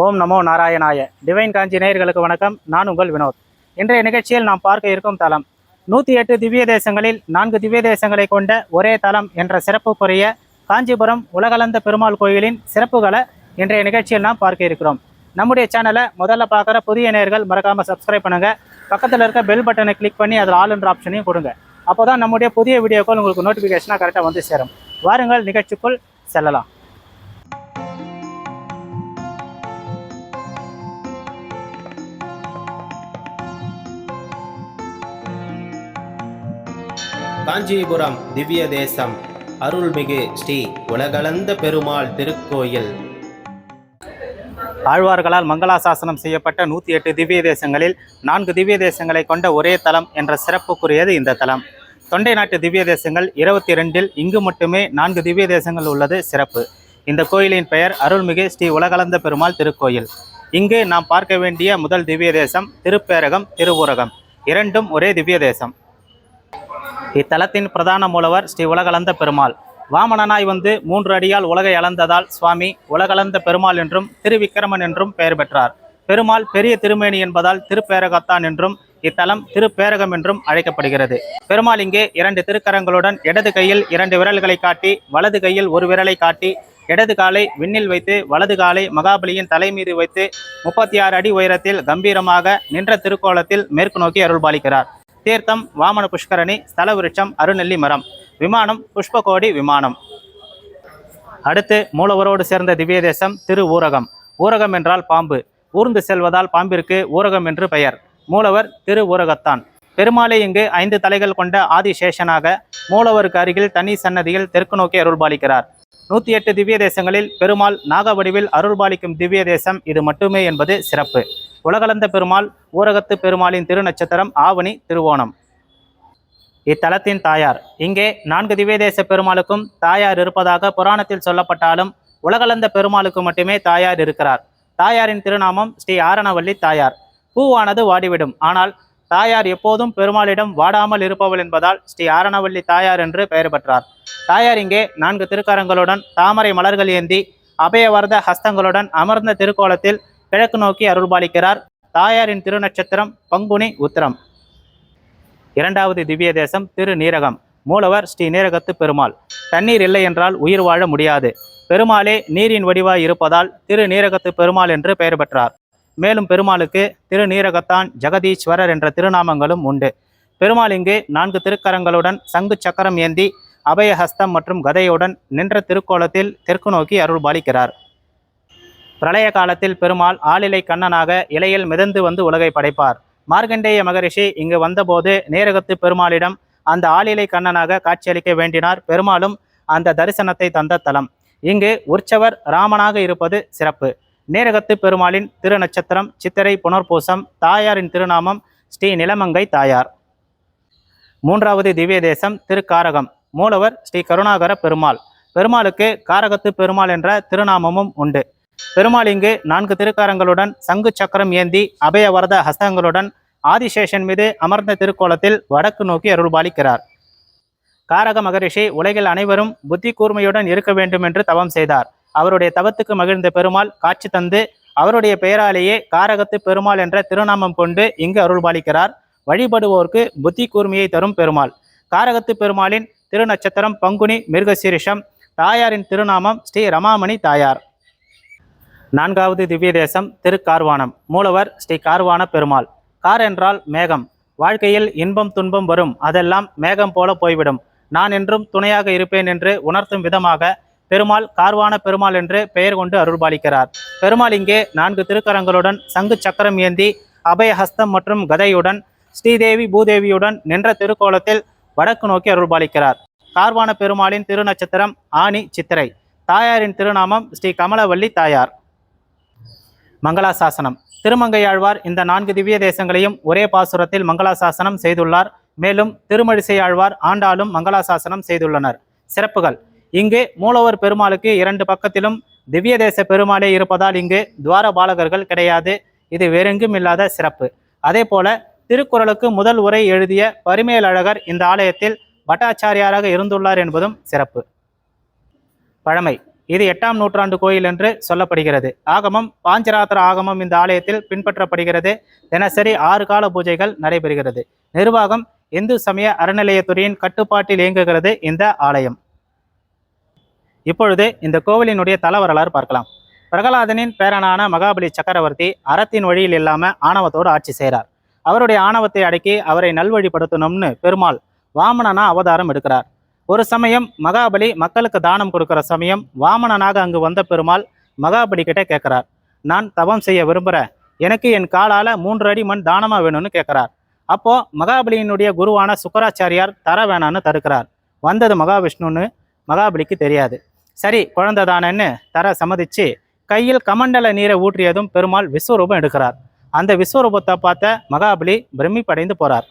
ஓம் நமோ நாராயணாய. டிவைன் காஞ்சி நேயர்களுக்கு வணக்கம். நான் உங்கள் வினோத். இன்றைய நிகழ்ச்சியில் நாம் பார்க்க இருக்கும் தலம். நூற்றி எட்டு திவ்ய தேசங்களில் நான்கு திவ்ய தேசங்களை கொண்ட ஒரே தலம் என்ற சிறப்புக்குரிய காஞ்சிபுரம் உலகளந்த பெருமாள் கோயிலின் சிறப்புகளை இன்றைய நிகழ்ச்சியில் நாம் பார்க்க இருக்கிறோம். நம்முடைய சேனலை முதல்ல பார்க்குற புதிய நேயர்கள் மறக்காமல் சப்ஸ்கிரைப் பண்ணுங்கள் பக்கத்தில் இருக்க பெல் பட்டனை கிளிக் பண்ணி அதில் ஆல் என்ற ஆப்ஷனையும் கொடுங்க. அப்போ தான் நம்முடைய புதிய வீடியோக்கள் உங்களுக்கு நோட்டிஃபிகேஷனாக கரெக்டாக வந்து சேரும். வாருங்கள் நிகழ்ச்சிக்குள் செல்லலாம். காஞ்சிபுரம் திவ்ய தேசம். அருள்மிகு ஸ்ரீ உலகளந்த பெருமாள் திருக்கோயில். ஆழ்வார்களால் மங்களாசாசனம் செய்யப்பட்ட நூற்றி எட்டு திவ்ய தேசங்களில் நான்கு திவ்ய தேசங்களை கொண்ட ஒரே தலம் என்ற சிறப்புக்குரியது இந்த தலம். தொண்டை நாட்டு திவ்ய தேசங்கள் இருபத்தி ரெண்டில் இங்கு மட்டுமே நான்கு திவ்ய தேசங்கள் உள்ளது சிறப்பு. இந்த கோயிலின் பெயர் அருள்மிகு ஸ்ரீ உலகலந்த பெருமாள் திருக்கோயில். இங்கு நாம் பார்க்க வேண்டிய முதல் திவ்ய தேசம் திருப்பேரகம் திருவுரகம். இரண்டும் ஒரே திவ்ய தேசம். இத்தலத்தின் பிரதான மூலவர் ஸ்ரீ உலகளந்த பெருமாள். வாமனனாய் வந்து மூன்று அடியால் உலகை அளந்ததால் சுவாமி உலகளந்த பெருமாள் என்றும் திருவிக்கிரமன் என்றும் பெயர் பெற்றார். பெருமாள் பெரிய திருமேனி என்பதால் திருப்பேரகத்தான் என்றும் இத்தலம் திருப்பேரகம் என்றும் அழைக்கப்படுகிறது. பெருமாள் இங்கே இரண்டு திருக்கரங்களுடன் இடது கையில் இரண்டு விரல்களை காட்டி வலது கையில் ஒரு விரலை காட்டி இடது காலை விண்ணில் வைத்து வலது காலை மகாபலியின் தலை மீது வைத்து முப்பத்தி ஆறு அடி உயரத்தில் கம்பீரமாக நின்ற திருக்கோலத்தில் மேற்கு நோக்கி அருள்பாலிக்கிறார். தீர்த்தம் வாமன புஷ்கரணி ஸ்தல விருட்சம் அருநெல்லி மரம். விமானம் புஷ்பகோடி விமானம். அடுத்து மூலவரோடு சேர்ந்த திவ்ய தேசம் திரு ஊரகம். ஊரகம் என்றால் பாம்பு. ஊர்ந்து செல்வதால் பாம்பிற்கு ஊரகம் என்று பெயர். மூலவர் திரு ஊரகத்தான். பெருமாளை இங்கு ஐந்து தலைகள் கொண்ட ஆதிசேஷனாக மூலவருக்கு அருகில் தனி சன்னதியில் தெற்கு நோக்கி அருள்பாலிக்கிறார். நூற்றி எட்டு திவ்ய தேசங்களில் பெருமாள் நாகவடிவில் அருள்பாலிக்கும் திவ்ய தேசம் இது மட்டுமே என்பது சிறப்பு. உலகளந்த பெருமாள் ஊரகத்து பெருமாளின் திருநட்சத்திரம் ஆவணி திருவோணம். இத்தலத்தின் தாயார். இங்கே நான்கு திவ்யதேச பெருமாளுக்கும் தாயார் இருப்பதாக புராணத்தில் சொல்லப்பட்டாலும் உலகளந்த பெருமாளுக்கு மட்டுமே தாயார் இருக்கிறார். தாயாரின் திருநாமம் ஸ்ரீ ஆரணவல்லி தாயார். பூவானது வாடிவிடும். ஆனால் தாயார் எப்போதும் பெருமாளிடம் வாடாமல் இருப்பவள் என்பதால் ஸ்ரீ ஆரணவல்லி தாயார் என்று பெயர் பெற்றார். தாயார் இங்கே நான்கு திருக்கரங்களுடன் தாமரை மலர்கள் ஏந்தி அபயவர்த ஹஸ்தங்களுடன் அமர்ந்த திருக்கோலத்தில் கிழக்கு நோக்கி அருள்பாலிக்கிறார். தாயாரின் திருநட்சத்திரம் பங்குனி உத்திரம். இரண்டாவது திவ்ய தேசம் திரு நீரகம் மூலவர் ஸ்ரீ நீரகத்து பெருமாள். தண்ணீர் இல்லை என்றால் உயிர் வாழ முடியாது. பெருமாளே நீரின் வடிவாய் இருப்பதால் திரு நீரகத்து பெருமாள் என்று பெயர் பெற்றார். மேலும் பெருமாளுக்கு திரு நீரகத்தான் ஜெகதீஸ்வரர் என்ற திருநாமங்களும் உண்டு. பெருமாள் இங்கு நான்கு திருக்கரங்களுடன் சங்கு சக்கரம் ஏந்தி அபயஹஸ்தம் மற்றும் கதையுடன் நின்ற திருக்கோலத்தில் தெற்கு நோக்கி அருள் பாலிக்கிறார் பிரளய காலத்தில் பெருமாள் ஆளிலை கண்ணனாக இலையில் மிதந்து வந்து உலகை படைப்பார். மார்க்கண்டேய மகரிஷி இங்கு வந்தபோது நேரகத்து பெருமாளிடம் அந்த ஆளிலை கண்ணனாக காட்சியளிக்க வேண்டினார். பெருமாளும் அந்த தரிசனத்தை தந்த தலம். இங்கு உற்சவர் ராமனாக இருப்பது சிறப்பு. நேரகத்து பெருமாளின் திருநட்சத்திரம் சித்திரை புனர்பூசம் தாயாரின் திருநாமம் ஸ்ரீ நிலமங்கை தாயார். மூன்றாவது திவ்ய தேசம் திருக்காரகம். மூலவர் ஸ்ரீ கருணாகர பெருமாள். பெருமாளுக்கு காரகத்து பெருமாள் என்ற திருநாமமும் உண்டு. பெருமாள் இங்கு நான்கு திருக்காரங்களுடன் சங்கு சக்கரம் ஏந்தி அபயவரத ஹஸ்தங்களுடன் ஆதிசேஷன் மீது அமர்ந்த திருக்கோலத்தில் வடக்கு நோக்கி அருள்பாலிக்கிறார் காரக மகரிஷி உலகில் அனைவரும் புத்தி கூர்மையுடன் இருக்க வேண்டும் என்று தவம் செய்தார். அவருடைய தவத்துக்கு மகிழ்ந்த பெருமாள் காட்சி தந்து அவருடைய பெயராலேயே காரகத்து பெருமாள் என்ற திருநாமம் கொண்டு இங்கு அருள்பாலிக்கிறார் வழிபடுவோருக்கு புத்தி கூர்மையை தரும் பெருமாள். காரகத்து பெருமாளின் திருநட்சத்திரம் பங்குனி மிருகசீரிஷம் தாயாரின் திருநாமம் ஸ்ரீ ரமாமணி தாயார். நான்காவது திவ்ய தேசம் திருக்கார்வானம். மூலவர் ஸ்ரீ கார்வான பெருமாள். கார் என்றால் மேகம். வாழ்க்கையில் இன்பம் துன்பம் வரும். அதெல்லாம் மேகம் போல போய்விடும். நான் என்றும் துணையாக இருப்பேன் என்று உணர்த்தும் விதமாக பெருமாள் கார்வான பெருமாள் என்று பெயர் கொண்டு அருள்பாலிக்கிறார். பெருமாள் இங்கே நான்கு திருக்கரங்களுடன் சங்கு சக்கரம் ஏந்தி அபயஹஸ்தம் மற்றும் கதையுடன் ஸ்ரீதேவி பூதேவியுடன் நின்ற திருக்கோலத்தில் வடக்கு நோக்கி அருள்பாலிக்கிறார். கார்வான பெருமாளின் திருநட்சத்திரம் ஆனி சித்திரை. தாயாரின் திருநாமம் ஸ்ரீ கமலவல்லி தாயார். மங்களாசாசனம். திருமங்கையாழ்வார் இந்த நான்கு திவ்ய தேசங்களையும் ஒரே பாசுரத்தில் மங்களாசாசனம் செய்துள்ளார். மேலும் திருமழிசையாழ்வார் ஆண்டாலும் மங்களாசாசனம் செய்துள்ளனர். சிறப்புகள். இங்கு மூலவர் பெருமாளுக்கு இரண்டு பக்கத்திலும் திவ்ய தேச பெருமாளே இருப்பதால் இங்கு துவார பாலகர்கள் கிடையாது. இது வேறெங்கும் இல்லாத சிறப்பு. அதே போல திருக்குறளுக்கு முதல் உரை எழுதிய பரிமேலழகர் இந்த ஆலயத்தில் பட்டாச்சாரியாராக இருந்துள்ளார் என்பதும் சிறப்பு. பழமை. இது எட்டாம் நூற்றாண்டு கோயில் என்று சொல்லப்படுகிறது. ஆகமம் பாஞ்சராத்திர ஆகமம் இந்த ஆலயத்தில் பின்பற்றப்படுகிறது. தினசரி ஆறு கால பூஜைகள் நடைபெறுகிறது. நிர்வாகம் இந்து சமய அறநிலையத்துறையின் கட்டுப்பாட்டில் இயங்குகிறது இந்த ஆலயம். இப்பொழுது இந்த கோவிலினுடைய தல வரலாறு பார்க்கலாம். பிரகலாதனின் பேரனான மகாபலி சக்கரவர்த்தி அறத்தின் வழியில் இல்லாமல் ஆணவத்தோடு ஆட்சி செய்கிறார். அவருடைய ஆணவத்தை அடக்கி அவரை நல்வழிப்படுத்தணும்னு பெருமாள் வாமனனா அவதாரம் எடுக்கிறார். ஒரு சமயம் மகாபலி மக்களுக்கு தானம் கொடுக்கிற சமயம் வாமனனாக அங்கு வந்த பெருமாள் மகாபலி கிட்ட கேட்குறார். நான் தவம் செய்ய விரும்புகிறேன் எனக்கு என் காலால் மூன்று அடி மண் தானமாக வேணும்னு கேட்குறார். அப்போது மகாபலியினுடைய குருவான சுக்கராச்சாரியார் தர வேணான்னு தடுக்கிறார். வந்தது மகாவிஷ்ணுன்னு மகாபலிக்கு தெரியாது. சரி குழந்தை தானேன்னு தர சம்மதிச்சு கையில் கமண்டல நீரை ஊற்றியதும் பெருமாள் விஸ்வரூபம் எடுக்கிறார். அந்த விஸ்வரூபத்தை பார்த்த மகாபலி பிரமிப்படைந்து போறார்.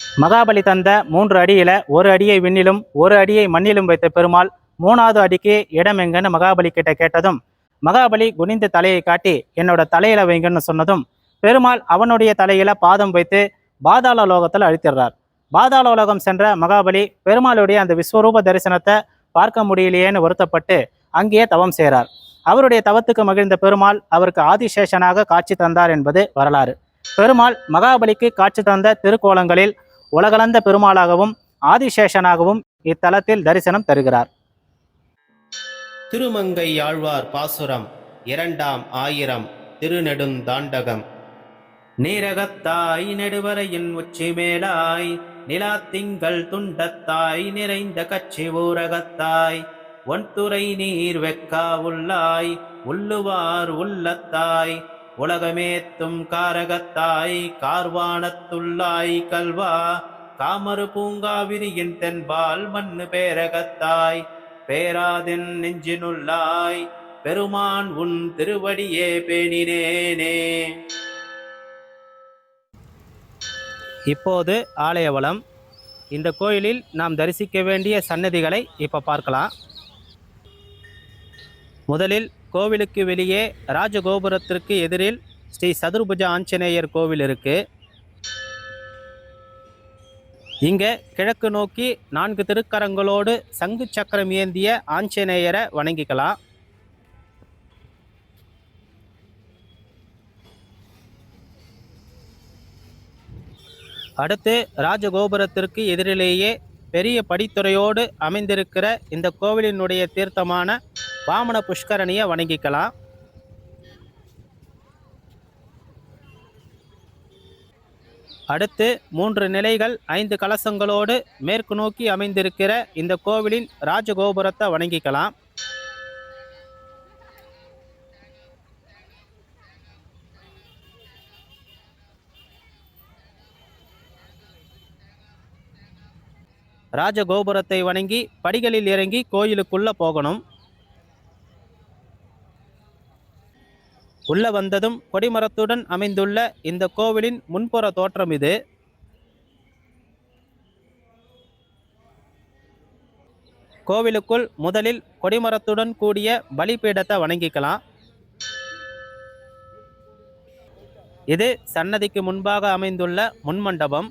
மகாபலி தந்த மூன்று அடியில ஒரு அடியை விண்ணிலும் ஒரு அடியை மண்ணிலும் வைத்த பெருமாள் மூணாவது அடிக்கு இடம் எங்கன்னு மகாபலி கிட்ட கேட்டதும் மகாபலி குனிந்த தலையை காட்டி என்னோட தலையில வைங்கன்னு சொன்னதும் பெருமாள் அவனுடைய தலையில பாதம் வைத்து பாதாள லோகத்தில் அழித்திடுறார். பாதாள லோகம் சென்ற மகாபலி பெருமாளுடைய அந்த விஸ்வரூப தரிசனத்தை பார்க்க முடியலையேன்னு வருத்தப்பட்டு அங்கேயே தவம் செய்கிறார். அவருடைய தவத்துக்கு மகிழ்ந்த பெருமாள் அவருக்கு ஆதிசேஷனாக காட்சி தந்தார் என்பது வரலாறு. பெருமாள் மகாபலிக்கு காட்சி தந்த திருக்கோலங்களில் உலகளந்த பெருமாளாகவும் ஆதிசேஷனாகவும் இத்தலத்தில் தரிசனம் தருகிறார். திருமங்கை ஆழ்வார் பாசுரம் இரண்டாம் ஆயிரம் திருநெடுந்தாண்டகம் நீரகத்தாய் நெடுவரையின் உச்சி மேலாய் நிலாத்திங்கள் துண்டத்தாய் நிறைந்த கட்சி ஊரகத்தாய் ஒன்துறை நீர் வெக்கா உள்ளாய் உள்ளுவார் உள்ளத்தாய் உலகமேத்தும் காரகத்தாய் கார்வானத்துள்ளாய் கல்வா காமரு பூங்காவிரியின் தென்பால் மண்ணு பேரகத்தாய் பேராதின் நெஞ்சினுள்ளாய் பெருமான் உன் திருவடியே பேணினேனே. இப்போது ஆலய வளம் இந்த கோயிலில் நாம் தரிசிக்க வேண்டிய சன்னதிகளை இப்போ பார்க்கலாம். முதலில் கோவிலுக்கு வெளியே ராஜகோபுரத்திற்கு எதிரில் ஸ்ரீ சதுர்புஜ ஆஞ்சநேயர் கோவில் இருக்கு. இங்கே கிழக்கு நோக்கி நான்கு திருக்கரங்களோடு சங்கு சக்கரம் ஏந்திய ஆஞ்சநேயரை வணங்கிக்கலாம். அடுத்து ராஜகோபுரத்திற்கு எதிரிலேயே பெரிய படித்துறையோடு அமைந்திருக்கிற இந்த கோவிலினுடைய தீர்த்தமான வாமன புஷ்கரணியை வணங்கிக்கலாம். அடுத்து மூன்று நிலைகள் ஐந்து கலசங்களோடு மேற்கு நோக்கி அமைந்திருக்கிற இந்த கோவிலின் ராஜகோபுரத்தை வணங்கிக்கலாம். ராஜகோபுரத்தை வணங்கி படிகளில் இறங்கி கோயிலுக்குள்ள போகணும். உள்ள வந்ததும் கொடிமரத்துடன் அமைந்துள்ள இந்த கோவிலின் முன்புற தோற்றம் இது. கோவிலுக்குள் முதலில் கொடிமரத்துடன் கூடிய பலிபீடத்தை வணங்கிக்கலாம். இது சன்னதிக்கு முன்பாக அமைந்துள்ள முன்மண்டபம்.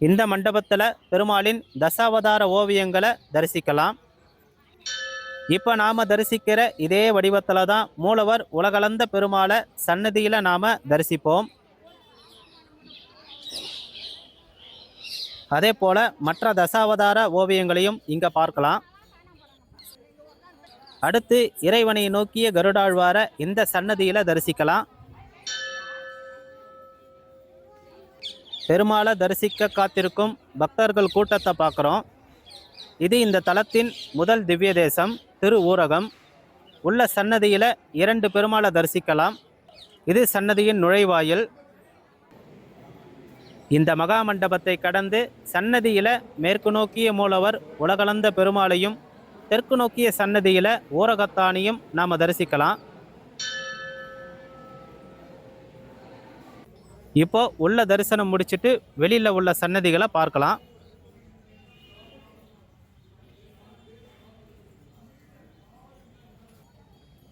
இந்த மண்டபத்தில் பெருமாளின் தசாவதார ஓவியங்களை தரிசிக்கலாம். இப்போ நாம் தரிசிக்கிற இதே வடிவத்தில் தான் மூலவர் உலகளந்த பெருமாளை சன்னதியில் நாம் தரிசிப்போம். அதே போல் மற்ற தசாவதார ஓவியங்களையும் இங்கே பார்க்கலாம். அடுத்து இறைவனை நோக்கிய கருடாழ்வார இந்த சன்னதியில் தரிசிக்கலாம். பெருமாளை தரிசிக்க காத்திருக்கும் பக்தர்கள் கூட்டத்தை பார்க்குறோம். இது இந்த தலத்தின் முதல் திவ்ய தேசம் திரு ஊரகம். உள்ள சன்னதியில் இரண்டு பெருமாளை தரிசிக்கலாம். இது சன்னதியின் நுழைவாயில். இந்த மகா மண்டபத்தை கடந்து சன்னதியில் மேற்கு நோக்கிய மூலவர் உலகளந்த பெருமாளையும் தெற்கு நோக்கிய சன்னதியில் ஊரகத்தானையும் நாம் தரிசிக்கலாம். இப்போ உள்ள தரிசனம் முடிச்சிட்டு வெளியில் உள்ள சன்னதிகளை பார்க்கலாம்.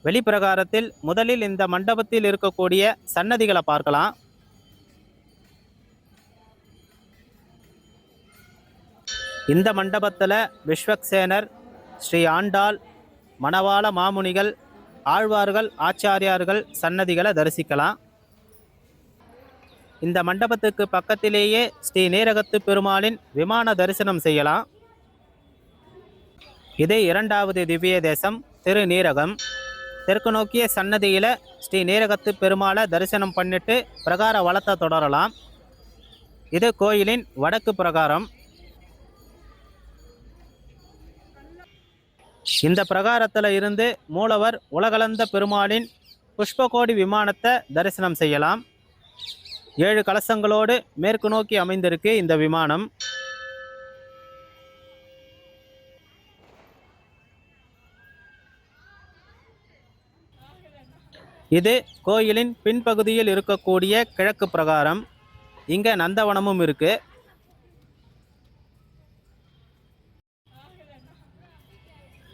வெளிப்பிரகாரத்தில் முதலில் இந்த மண்டபத்தில் இருக்கக்கூடிய சன்னதிகளை பார்க்கலாம். இந்த மண்டபத்தில் விஸ்வக்சேனர் ஸ்ரீ ஆண்டாள் மணவாள மாமுனிகள் ஆழ்வார்கள் ஆச்சாரியார்கள் சன்னதிகளை தரிசிக்கலாம். இந்த மண்டபத்துக்கு பக்கத்திலேயே ஸ்ரீ நீரகத்து பெருமாளின் விமான தரிசனம் செய்யலாம். இது இரண்டாவது திவ்ய தேசம் திரு நீரகம் தெற்கு நோக்கிய சன்னதியில் ஸ்ரீ நீரகத்து பெருமாளை தரிசனம் பண்ணிட்டு பிரகார வளத்தை தொடரலாம். இது கோயிலின் வடக்கு பிரகாரம். இந்த பிரகாரத்தில் இருந்து மூலவர் உலகளந்த பெருமாளின் புஷ்பகோடி விமானத்தை தரிசனம் செய்யலாம். ஏழு கலசங்களோடு மேற்கு நோக்கி அமைந்திருக்கு இந்த விமானம். இது கோயிலின் பின்பகுதியில் இருக்கக்கூடிய கிழக்கு பிரகாரம். இங்கே நந்தவனமும் இருக்கு.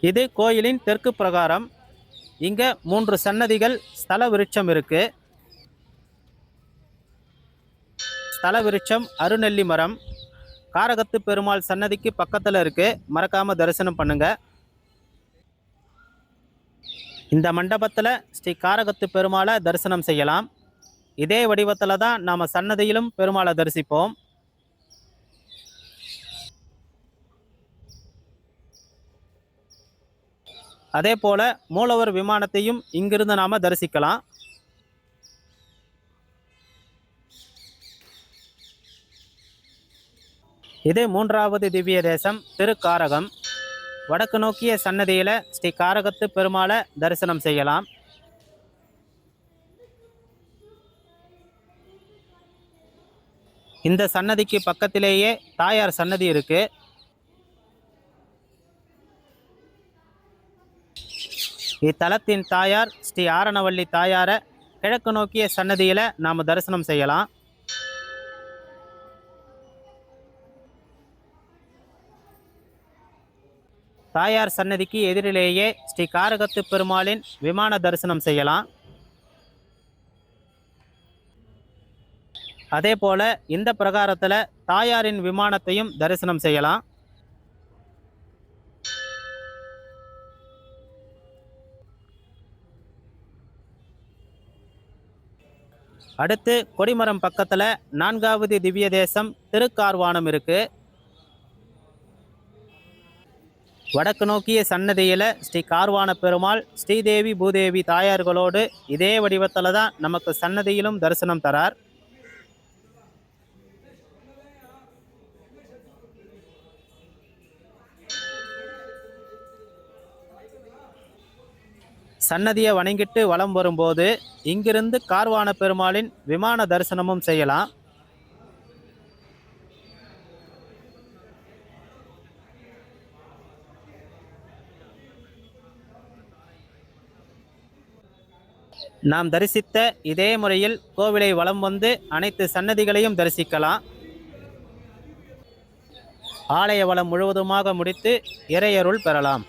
இது கோயிலின் தெற்கு பிரகாரம். இங்கே மூன்று சன்னதிகள் ஸ்தல விருட்சம் இருக்கு. தலவிருட்சம் விருட்சம் அருநெல்லி மரம் காரகத்து பெருமாள் சன்னதிக்கு பக்கத்தில் இருக்குது மறக்காமல் தரிசனம் பண்ணுங்கள் இந்த மண்டபத்தில் ஸ்ரீ காரகத்து பெருமாளை தரிசனம் செய்யலாம். இதே வடிவத்தில் தான் நாம் சன்னதியிலும் பெருமாளை தரிசிப்போம். அதே போல் மூலவர் விமானத்தையும் இங்கிருந்து நாம தரிசிக்கலாம். இது மூன்றாவது திவ்ய தேசம் திருக்காரகம். வடக்கு நோக்கிய சன்னதியில் ஸ்ரீ காரகத்து பெருமாளை தரிசனம் செய்யலாம். இந்த சன்னதிக்கு பக்கத்திலேயே தாயார் சன்னதி இருக்கு. இத்தலத்தின் தாயார் ஸ்ரீ ஆரணவள்ளி தாயாரை கிழக்கு நோக்கிய சன்னதியில் நாம் தரிசனம் செய்யலாம். தாயார் சன்னதிக்கு எதிரிலேயே ஸ்ரீ காரகத்து பெருமாளின் விமான தரிசனம் செய்யலாம். அதே போல இந்த பிரகாரத்தில் தாயாரின் விமானத்தையும் தரிசனம் செய்யலாம். அடுத்து கொடிமரம் பக்கத்தில் நான்காவது திவ்ய தேசம் திருக்கார்வானம் இருக்கு. வடக்கு நோக்கிய சன்னதியில் ஸ்ரீ கார்வான பெருமாள் ஸ்ரீதேவி பூதேவி தாயார்களோடு இதே வடிவத்தில் தான் நமக்கு சன்னதியிலும் தரிசனம் தரார். சன்னதியை வணங்கிட்டு வலம் வரும்போது இங்கிருந்து கார்வான பெருமாளின் விமான தரிசனமும் செய்யலாம். நாம் தரிசித்த இதே முறையில் கோவிலை வலம் வந்து அனைத்து சன்னதிகளையும் தரிசிக்கலாம். ஆலய வளம் முழுவதுமாக முடித்து இறையருள் பெறலாம்.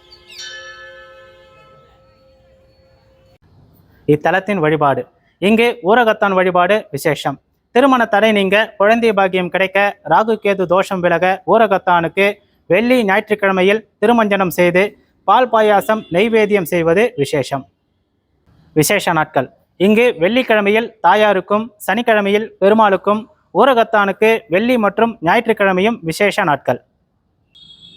இத்தலத்தின் வழிபாடு. இங்கு ஊரகத்தான் வழிபாடு விசேஷம். திருமண தடை நீங்க குழந்தை பாக்கியம் கிடைக்க ராகு கேது தோஷம் விலக ஊரகத்தானுக்கு வெள்ளி ஞாயிற்றுக்கிழமையில் திருமஞ்சனம் செய்து பால் பாயாசம் நெய்வேத்தியம் செய்வது விசேஷம். விசேஷ நாட்கள். இங்கு வெள்ளிக்கிழமையில் தாயாருக்கும் சனிக்கிழமையில் பெருமாளுக்கும் ஊரகத்தானுக்கு வெள்ளி மற்றும் ஞாயிற்றுக்கிழமையும் விசேஷ நாட்கள்.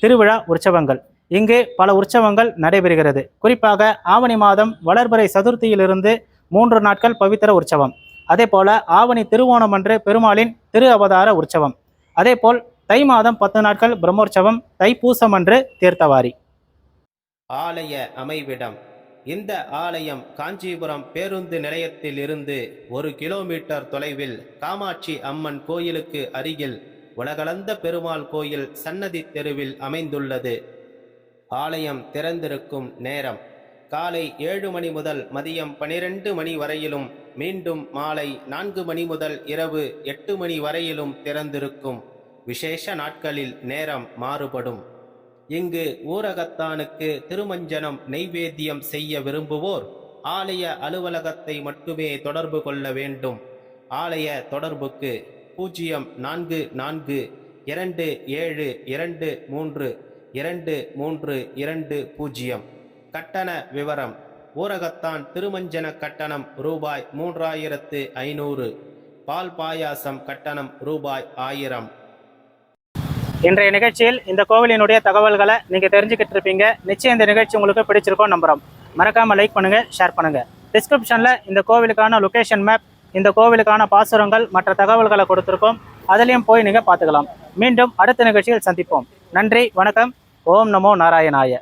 திருவிழா உற்சவங்கள். இங்கு பல உற்சவங்கள் நடைபெறுகிறது. குறிப்பாக ஆவணி மாதம் வளர்பறை சதுர்த்தியிலிருந்து மூன்று நாட்கள் பவித்திர உற்சவம். அதே போல ஆவணி திருவோணம் அன்று பெருமாளின் திரு அவதார உற்சவம். அதேபோல் தை மாதம் பத்து நாட்கள் பிரம்மோற்சவம் தைப்பூசம் அன்று தீர்த்தவாரி. ஆலய அமைவிடம் இந்த ஆலயம் காஞ்சிபுரம் பேருந்து நிலையத்தில் இருந்து ஒரு கிலோமீட்டர் தொலைவில் காமாட்சி அம்மன் கோயிலுக்கு அருகில் உலகளந்த பெருமாள் கோயில் சன்னதி தெருவில் அமைந்துள்ளது. ஆலயம் திறந்திருக்கும் நேரம். காலை ஏழு மணி முதல் மதியம் பனிரெண்டு மணி வரையிலும் மீண்டும் மாலை நான்கு மணி முதல் இரவு எட்டு மணி வரையிலும் திறந்திருக்கும். விசேஷ நாட்களில் நேரம் மாறுபடும். இங்கு ஊரகத்தானுக்கு திருமஞ்சனம் நெய்வேத்தியம் செய்ய விரும்புவோர் ஆலய அலுவலகத்தை மட்டுமே தொடர்பு கொள்ள வேண்டும். ஆலய தொடர்புக்கு பூஜ்ஜியம் நான்கு நான்கு இரண்டு ஏழு இரண்டு மூன்று இரண்டு மூன்று இரண்டு பூஜ்ஜியம். கட்டண விவரம் ஊரகத்தான் திருமஞ்சன கட்டணம் ரூபாய் மூன்றாயிரத்து ஐநூறு. பால் பாயாசம் கட்டணம் ரூபாய் ஆயிரம். இன்றைய நிகழ்ச்சியில் இந்த கோவிலினுடைய தகவல்களை நீங்கள் தெரிஞ்சுக்கிட்டு இருப்பீங்க. நிச்சயம் இந்த நிகழ்ச்சி உங்களுக்கு பிடிச்சிருக்கோம் நம்புகிறோம் மறக்காமல் லைக் பண்ணுங்கள் ஷேர் பண்ணுங்கள் டிஸ்கிரிப்ஷனில் இந்த கோவிலுக்கான லொகேஷன் மேப் இந்த கோவிலுக்கான பாசுரங்கள் மற்ற தகவல்களை கொடுத்துருக்கோம். அதுலேயும் போய் நீங்கள் பார்த்துக்கலாம். மீண்டும் அடுத்த நிகழ்ச்சியில் சந்திப்போம். நன்றி வணக்கம். ஓம் நமோ நாராயணாய.